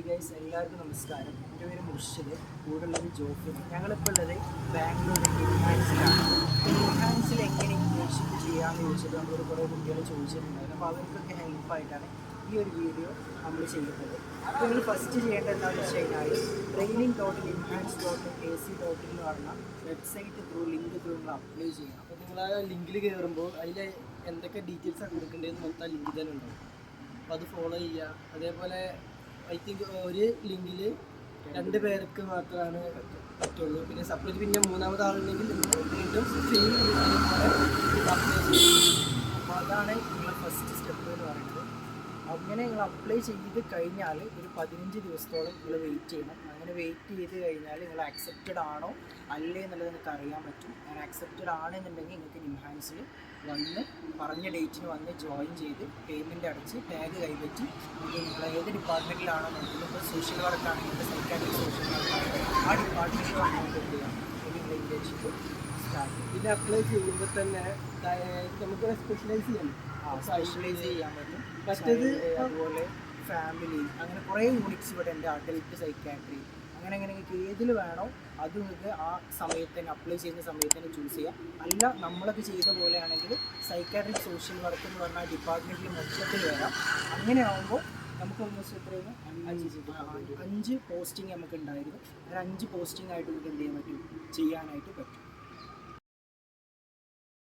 Hi guys എല്ലാവർക്കും നമസ്കാരം. എന്റെ പേര് മുർഷിദ്. കൂടുള്ളത് ജോഫിൻ. ഞങ്ങളിപ്പോൾ ഉള്ളത് ബാംഗ്ലൂർ ഇൻഹാൻസിൽ എങ്ങനെ ഇന്റേൺഷിപ്പ് ചെയ്യാമെന്ന് ചോദിച്ചിട്ട് നമ്മളൊരു കുറേ കുട്ടികൾ ചോദിച്ചിട്ടുണ്ടായിരുന്നു. അപ്പോൾ അവർക്കൊക്കെ ഹെൽപ്പായിട്ടാണ് ഈ ഒരു വീഡിയോ നമ്മൾ ചെയ്യുന്നത് അപ്പോൾ നിങ്ങൾ ഫസ്റ്റ് ചെയ്യേണ്ടത് എന്താണെന്ന് വെച്ച് കഴിഞ്ഞാൽ training dot enhance dot A C dot എന്ന് പറഞ്ഞ വെബ്സൈറ്റ് ത്രൂ ലിങ്ക് ത്രൂ നിങ്ങൾ അപ്ലൈ ചെയ്യണം. അപ്പോൾ നിങ്ങൾ ആ ലിങ്കിൽ കയറുമ്പോൾ അതിൽ എന്തൊക്കെ ഡീറ്റെയിൽസാണ് കൊടുക്കേണ്ടതെന്ന് മൊത്തം ലിങ്ക് തന്നെ ഉണ്ടാവും. അപ്പോൾ അത് ഫോളോ ചെയ്യുക. അതേപോലെ ഐ തിങ്ക് ഒരു ലിങ്കിൽ രണ്ട് പേർക്ക് മാത്രമാണ് പറ്റുള്ളൂ. പിന്നെ സപ്പോസ് പിന്നെ മൂന്നാമത് ആളുണ്ടെങ്കിൽ വീണ്ടും സെയിം അപ്പോൾ അതാണ് നിങ്ങളെ ഫസ്റ്റ് സ്റ്റെപ്പ് അങ്ങനെ നിങ്ങൾ അപ്ലൈ ചെയ്ത് കഴിഞ്ഞാൽ ഒരു പതിനഞ്ച് ദിവസത്തോളം നിങ്ങൾ വെയിറ്റ് ചെയ്യണം. അങ്ങനെ വെയിറ്റ് ചെയ്ത് കഴിഞ്ഞാൽ നിങ്ങൾ അക്സെപ്റ്റഡ് ആണോ അല്ലേ എന്നുള്ളത് നിങ്ങൾക്ക് അറിയാൻ പറ്റും. അങ്ങനെ അക്സെപ്റ്റഡ് ആണെന്നുണ്ടെങ്കിൽ നിങ്ങൾക്ക് നിംഹാൻസിൽ വന്ന് പറഞ്ഞ ഡേറ്റിന് വന്ന് ജോയിൻ ചെയ്ത് പേയ്മെന്റ് അടച്ച് ടാഗ് കൈപ്പറ്റി നിങ്ങൾ ഏത് ഡിപ്പാർട്ട്മെന്റിലാണോ നോക്കുന്നത് ഇപ്പോൾ സോഷ്യൽ വർക്ക് ആണെങ്കിൽ ഇപ്പോൾ സൈക്കാട്രിക് സോഷ്യൽ വർക്ക് ആ ചെയ്യാം നിങ്ങൾ ഇന്റേൺഷിപ്പ് സ്റ്റാർട്ട് ഇത് അപ്ലൈ ചെയ്യുമ്പോൾ തന്നെ നമുക്ക് സ്പെഷ്യലൈസ് ചെയ്യണം ചെയ്യാൻ പറ്റും. മറ്റേത് Child, അതുപോലെ ഫാമിലി അങ്ങനെ കുറേ യൂണിറ്റ്സ് ഇവിടെ ഉണ്ട് അഡൽട്ട് സൈക്കാട്രി അങ്ങനെ അങ്ങനെ നിങ്ങൾക്ക് ഏതിൽ വേണോ അത് നിങ്ങൾക്ക് ആ സമയത്ത് തന്നെ അപ്ലൈ ചെയ്യുന്ന സമയത്ത് തന്നെ ചൂസ് ചെയ്യാം. അല്ല നമ്മളൊക്കെ ചെയ്ത പോലെയാണെങ്കിൽ സൈക്കാട്രിക് സോഷ്യൽ വർക്ക് എന്ന് പറഞ്ഞാൽ ഡിപ്പാർട്ട്മെന്റിൽ മൊത്തത്തിൽ വരാം. അങ്ങനെ ആകുമ്പോൾ നമുക്ക് ഓൾമോസ്റ്റ് എത്രയാണ്? അഞ്ച് പോസ്റ്റിംഗ് നമുക്ക് ഉണ്ടായിരുന്നു. അങ്ങനെ അഞ്ച് പോസ്റ്റിംഗ് ആയിട്ട് നമുക്ക് എന്ത് ചെയ്യാൻ പറ്റും? ചെയ്യാനായിട്ട് പറ്റും.